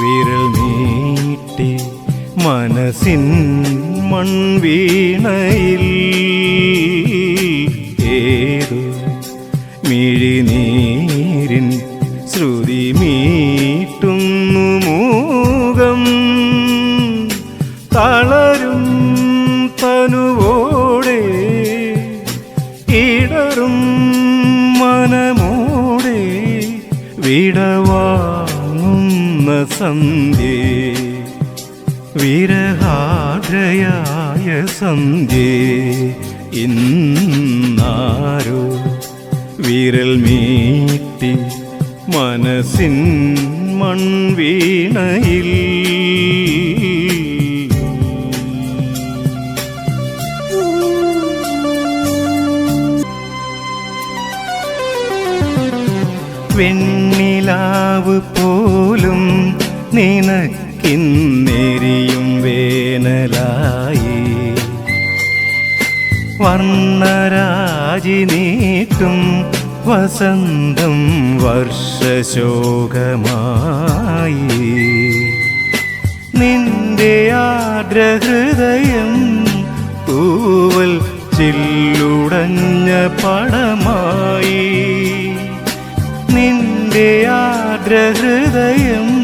വിരൽ നീട്ടി മനസ്സിൻ മൺവീണയിൽ ഏതു മിഴിനീരിൻ ശ്രുതി മീട്ടുന്നു മൂകം. തളരും തനുവോടെ ഇടറും മനമോടെ വിടവാങ്ങും സന്ധ്യേ. വിരഹാദ്രയായ സന്ധ്യേ. ഇന്നാരോ വിരൽ മീട്ടി മനസ്സിൻ മൺവീണയിൽ വെണ്ണിലാവ് പോലും നിനക്കിന്നെരിയും വേനലായി. വർണരാജി നീട്ടും വസന്തം വർഷശോകമായി. നിന്റെ ആഗ്രഹൃദയം തൂവൽ ചില്ലുടഞ്ഞ പടമായി. നിന്റെ ആർദ്രഹൃദയം തൂവൽ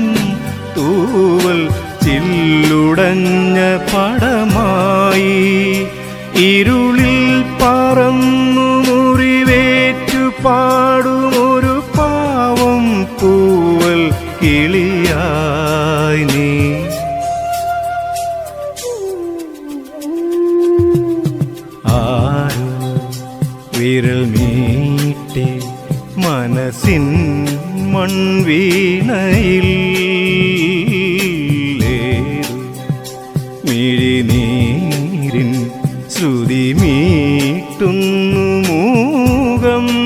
ചില്ലുടഞ്ഞ പടമായി ഇരുളിൽ പറന്നു മുറിവേറ്റു പാടുമൊരു പാവം പൂവൽ കിളിയായി നീ. ആരോ വിരൽ മീട്ടെ മനസ്സിൻ മൺവീണയിൽ ശ്രുതി മീട്ടുന്നു മൂകം.